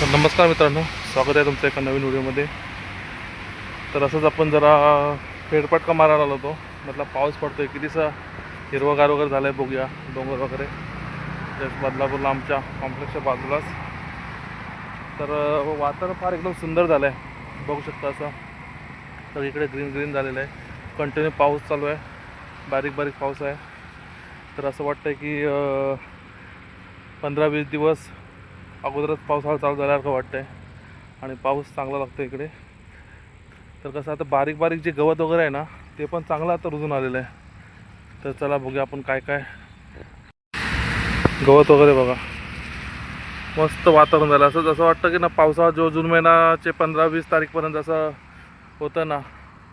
तर नमस्कार मित्रांनो स्वागत आहे तुमचं एका नवीन व्हिडिओमध्ये. तर असंच आपण जरा फेडपाटका मारायला आलो होतो. म्हटलं पाऊस पडतो आहे कितीसा हिरवगार वगैरे झालं आहे बघूया डोंगर वगैरे. जस्ट बदलापूरला आमच्या कॉम्प्लेक्सच्या बाजूलाच. तर वातावरण फार एकदम सुंदर झालं आहे बघू शकता असं. तर इकडे ग्रीन ग्रीन झालेलं आहे. कंटिन्यू पाऊस चालू आहे. बारीक बारीक पाऊस आहे. तर असं वाटतं की पंधरा वीस दिवस अगोदरच पावसाळा चालू झाल्यासारखं वाटतंय. आणि पाऊस चांगला लागतो इकडे. तर कसं आता बारीक बारीक जे गवत वगैरे आहे ना ते पण चांगलं आता रुजून आलेलं आहे. तर चला बघूया आपण काय काय गवत वगैरे बघा. मस्त वातावरण झालं. असं जसं वाटतं की ना पावसाळा जो जून महिन्याचे पंधरा वीस तारीखपर्यंत असं होतं ना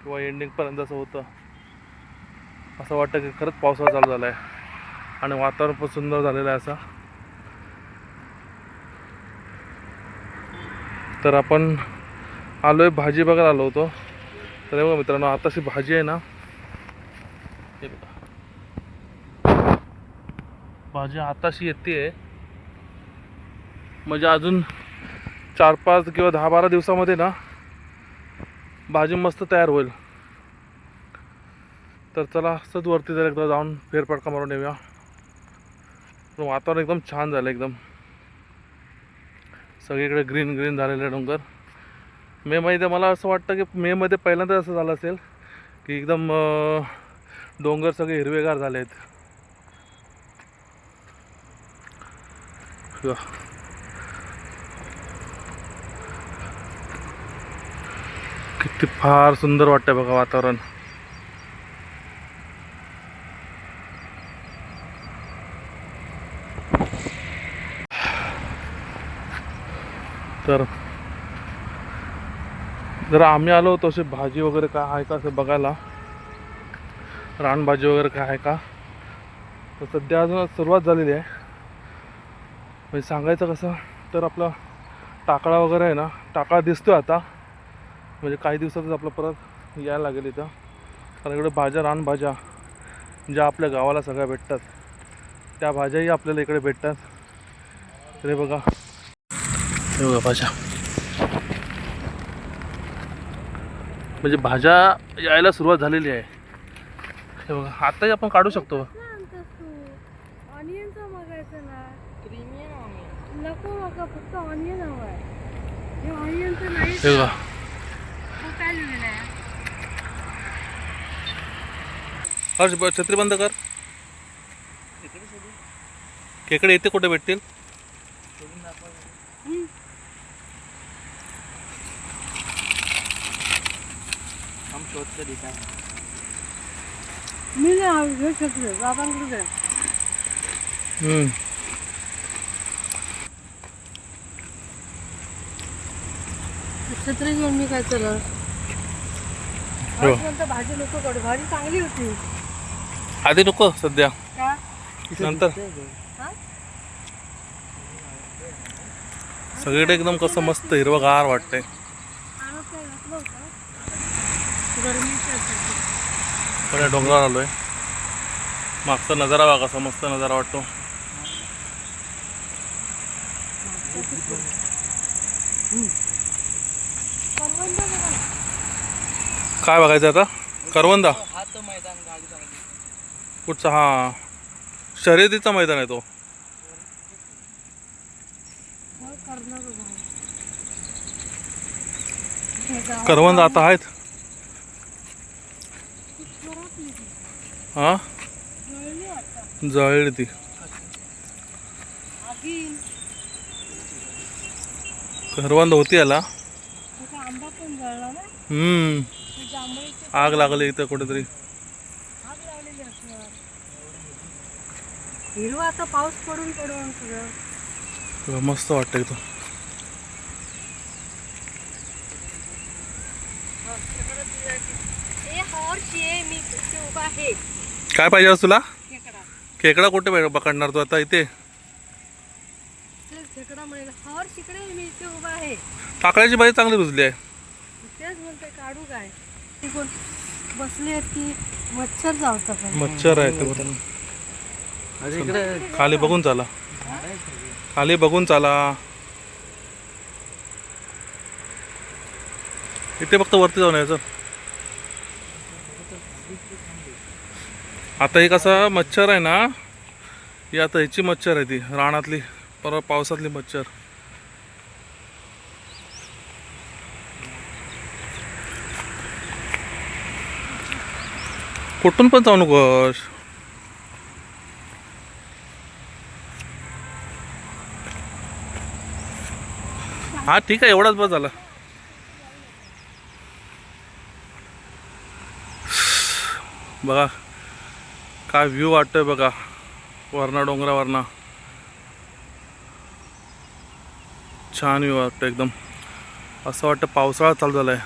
किंवा एंडिंगपर्यंत असं होतं असं वाटतं की खरंच पावसाळा चालू झाला आहे आणि वातावरण पण सुंदर झालेलं आहे असं. तर आपण आलो आहे भाजी बघायला आलो होतो. तर हे बघा मित्रांनो आताशी भाजी आहे ना. हे बघा. भाजी आताशी येते. म्हणजे अजून चार पाच किंवा दहा बारा दिवसामध्ये ना भाजी मस्त तयार होईल. तर चला असंच वरती जर एकदा जाऊन फेरफटका मारून येऊया. वातावरण एकदम छान झालं एकदम. सगळीकडे ग्रीन ग्रीन झालेले डोंगर. मेमध्ये मला असं वाटतं की मेमध्ये पहिल्यांदा असं झालं असेल की एकदम डोंगर सगळे हिरवेगार झाले आहेत. किती फार सुंदर वाटतं बघा वातावरण. तर जरा आम्ही आलो होतो असे भाजी वगैरे काय आहे का असं बघायला? रानभाजी वगैरे काय आहे का? तर सध्या अजून सुरुवात झालेली आहे. म्हणजे सांगायचं कसं तर आपला टाकळा वगैरे आहे ना टाकळा दिसतोय आता. म्हणजे काही दिवसातच आपलं परत यायला लागेल इथं. कारण इकडे भाज्या रानभाज्या ज्या आपल्या गावाला सगळ्या भेटतात त्या भाज्याही आपल्याला इकडे भेटतात. तरी बघा. बघा भाज्या. म्हणजे भाज्या यायला सुरुवात झालेली आहे. हे बघा आताही आपण काढू शकतो. हे हे बघा. हर्ष छत्री बंद कर. खेकडे इथे कुठे भेटतील? मी नाही घेऊ शकतो बाबांकडे. हम्म. छत्री घेऊन मी काय करत हो. नंतर भाजी नको काढू भाजी चांगली होती आधी नको सध्या का नंतर हा? सगळीकडे एकदम कसं मस्त हिरवगार वाटतंय आणत काय घातलं होतं पण या डोंगरावर आलोय. मागचा नजारा बघा असा मस्त नजारा वाटतो. काय बघायचं आता? करवंदा. मैदान कुठचा? हा. शर्यतीचा मैदान आहे तो. करवंदा करवंद आता आहेत जोरात येते. हा? जळली ती. करवंद होती याला. हम्म. आग लागली इथं कुठेतरी. हिरवा आता पाऊस पडून पडून सगळं. मस्त वाटतं इथं. हॉर्स ये मी उभा आहे. काय पाहिजे आज तुला? खेकडा. कुठे पकडणार तू आता इथे? टाकळ्याची बाई चांगली रुजली आहे. मच्छर मच्छर आहे खाली बघून चाला. खाली बघून चाला. इथे फक्त वरती जाऊन यायचं. आता एक असा मच्छर आहे ना ही आता ह्याची मच्छर आहे ती रानातली परवा पावसातली मच्छर. कुठून पण जाऊ नकोस. हा ठीक आहे एवढाच बस झाला. बघा. काय व्ह्यू वाटतोय बघा. वरणा डोंगरावरना. छान व्ह्यू वाटतं एकदम. असं वाटतं पावसाळा चालू झालाय.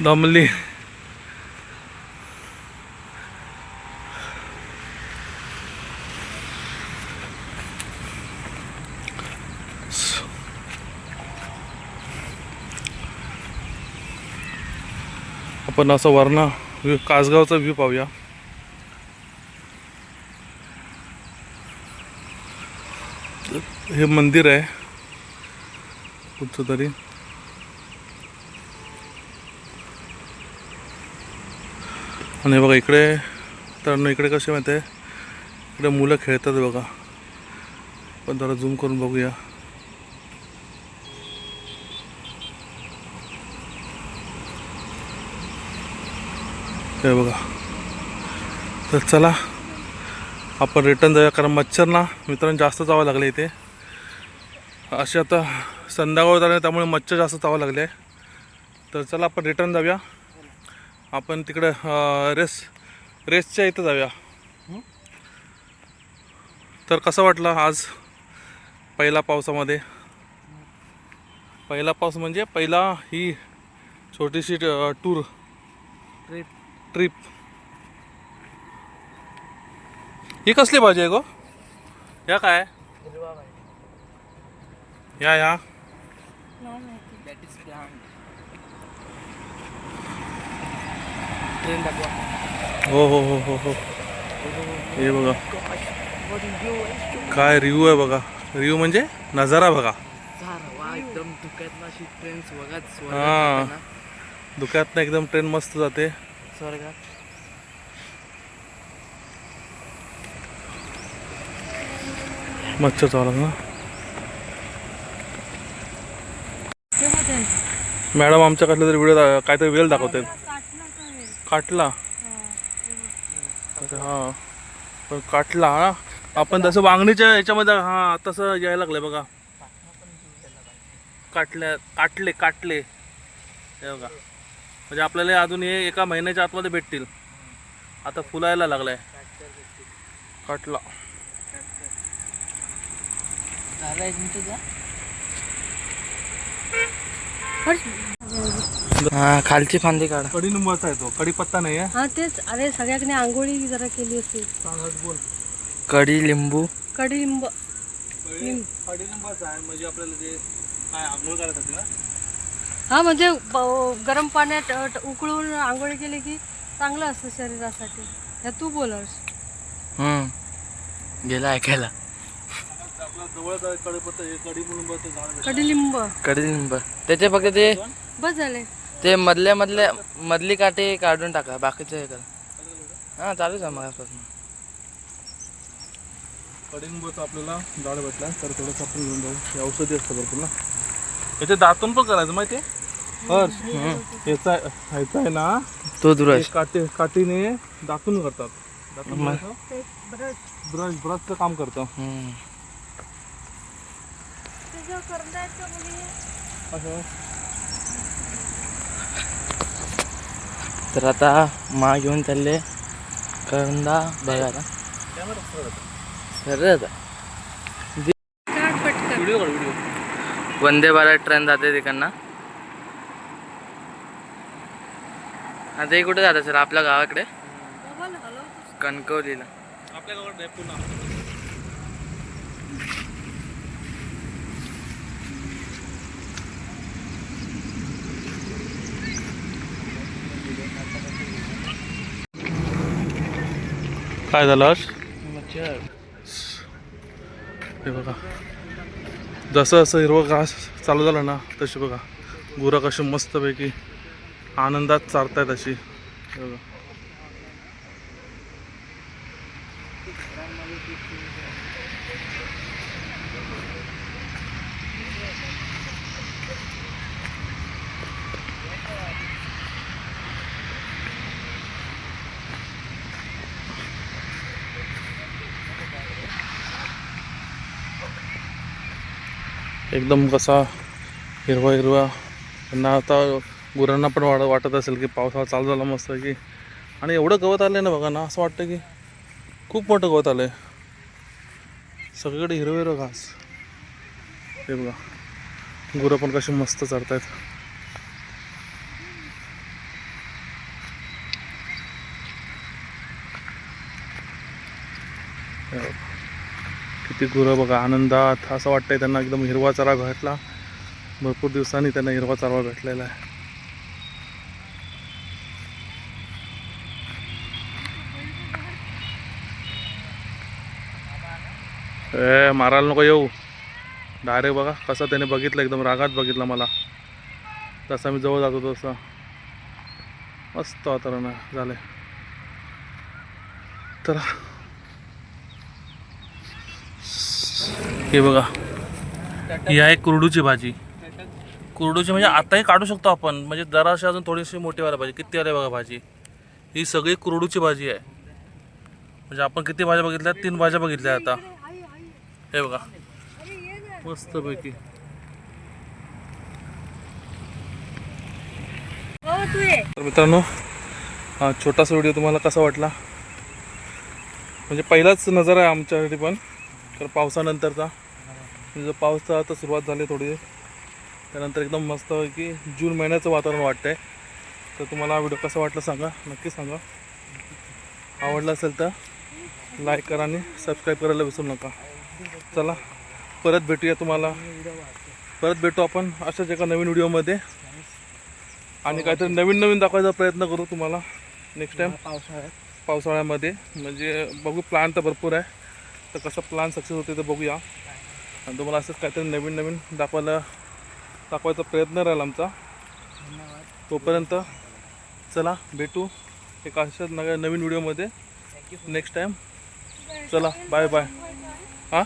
दमली. आपण असं वर्ण व्ह्यू कासगावचा व्ह्यू पाहूया. हे मंदिर आहे. कुठचं तरी. आणि बघा इकडे तर इकडे कसे माहिती आहे? इकडे मुलं खेळतात बघा. पण जरा झूम करून बघूया. हे बघा. तर चला आपण रिटर्न जाऊया. कारण मच्छर ना मित्रांनो जास्त चावायला लागले इथे. असे आता संध्याकाळ झाले त्यामुळे मच्छर जास्त चावायला लागले. तर चला आपण रिटर्न जाऊया. आपण तिकडे रेस रेसच्या इथं जाऊया. तर कसं वाटलं आज पहिला पावसामध्ये? पहिला पाऊस म्हणजे पहिला ही छोटीशी टूर ट्रिप ट्रिप. ही कसली भाजी आहे गो? या काय? या या. हो हो हो हो हो. हे बघा. काय रिव्ह्यू आहे बघा. रिव्ह्यू म्हणजे नजारा बघा. एकदम धुक्यात हा. ना. धुक्यातनं एकदम ट्रेन मस्त जाते. स्वर्गात. मच्छर चावला ना. मॅडम आमच्या मॅडम तरी व्हिडिओ काहीतरी वेळ दाखवते काटला. काटला हा, पण काटला आपण तसं वांगणीच्या याच्यामध्ये हा तसं यायला लागलंय बघा. काटल्या काटले काटले. हे बघा. म्हणजे आपल्याला अजून हे एका महिन्याच्या आतमध्ये भेटतील. आता फुलायला लागलाय. काटला हा खालची फांदी काढ. कडीलिंबाचा आहे तो. कडीपत्ता नाही आहे. हा तेच. अरे सगळ्यांनी आंघोळी जरा केली असती. बोल. कढी लिंबू. कडलिंब कडीलिंबाचा आहे. म्हणजे आपल्याला जे काय आंघोळ करायसाठी ना हा म्हणजे गरम पाण्यात उकळून आंघोळी केली की चांगलं असतं शरीरासाठी. ह्या तू बोल हर्ष हम्म. गेला ऐकायला. हे. कडलिंब. कढी लिंब त्याचे फक्त ते बस झाले. ते मधल्या मधल्या मधली काठी काढून टाका बाकीचे हे करा. हा चालूच आहे मगापासून कडीलिंबाचं आपल्याला झाड भेटलं तर थोडंसं आपण घेऊन जाऊ. हे औषधी असतं भरपूर ना. याचे दातून पण करायचं माहिती आहे? हर्ष याचा ह्याचा आहे ना तो दुरश. काटे काठीने दातून करतात. दातून? ब्रश ब्रश ब्रशचं काम करतं. हम्म. असं. तर आता मा घेऊन चालले करंदा बघायला. सरळ काढ पटकन. व्हिडिओ काढ व्हिडिओ. वंदे भारत ट्रेन जाते तिकडनं. आता हे कुठे जातं सर? आपल्या गावाकडे? कणकवलीला. आपल्या नाही पुन्हा. काय झालं? मच्छर हे बघा. जसं असं हिरवं घास चालू झालं ना तशी बघा. गुरं कशी मस्तपैकी आनंदात चारतायत अशी. एकदम कसा हिरवा हिरवा त्यांना आता गुरांना पण वाट वाटत असेल की पावसाळा चालू झाला मस्त की. आणि एवढं गवत आलं ना बघा ना असं वाटतं की खूप मोठं गवत आलं आहे सगळीकडे हिरवं हिरवं घास. हे बघा गुरं पण कशी मस्त चरतायत. आहेत किती गुरं बघा आनंदात. असं वाटतंय त्यांना एकदम हिरवा चारा भेटला. भरपूर दिवसांनी त्यांना हिरवा चारा भेटलेला आहे. ए मारायला नको येऊ. डायरेक्ट बघा कसं त्याने बघितलं एकदम रागात बघितलं मला. तसा मी जवळ जातो तसं. मस्त वातावरण झालं तर हे बघा. ही आहे कुरडूची भाजी. कुरडूची म्हणजे आताही काढू शकतो आपण. म्हणजे जराशी अजून थोडीशी मोठी व्हायला पाहिजे. किती आले बघा भाजी. ही सगळी कुरडूची भाजी आहे. म्हणजे आपण किती भाज्या बघितल्या? तीन भाज्या बघितल्या आता. हे बघा. मस्तपैकी. पैकी तर मित्रांनो हा छोटासा व्हिडिओ तुम्हाला कसा वाटला? म्हणजे पहिलाच नजर आहे आमच्यासाठी पण. तर पावसानंतरचा. म्हणजे पाऊस आता सुरुवात झाली थोडी. त्यानंतर एकदम मस्त की जून महिन्याचं वातावरण वाटतंय. तर तुम्हाला हा व्हिडिओ कसा वाटला सांगा. नक्की सांगा. आवडला असेल तर लाईक करा आणि सबस्क्राईब करायला विसरू नका. चला परत भेटूया तुम्हाला. परत भेटू आपण अशाच एका नवीन व्हिडिओमध्ये. आणि काहीतरी नवीन नवीन दाखवायचा प्रयत्न करू तुम्हाला नेक्स्ट टाइम पावसाळ्यात पावसाळ्यामध्ये. म्हणजे बघू प्लॅन तर भरपूर आहे. तर कसं प्लॅन सक्सेस होते तर बघूया. आणि तुम्हाला असंच काहीतरी नवीन नवीन दाखवायला दाखवायचा प्रयत्न राहील आमचा. तोपर्यंत चला भेटू एक अशाच नव्या नवीन व्हिडिओमध्ये. नेक्स्ट टाईम चला बाय बाय हां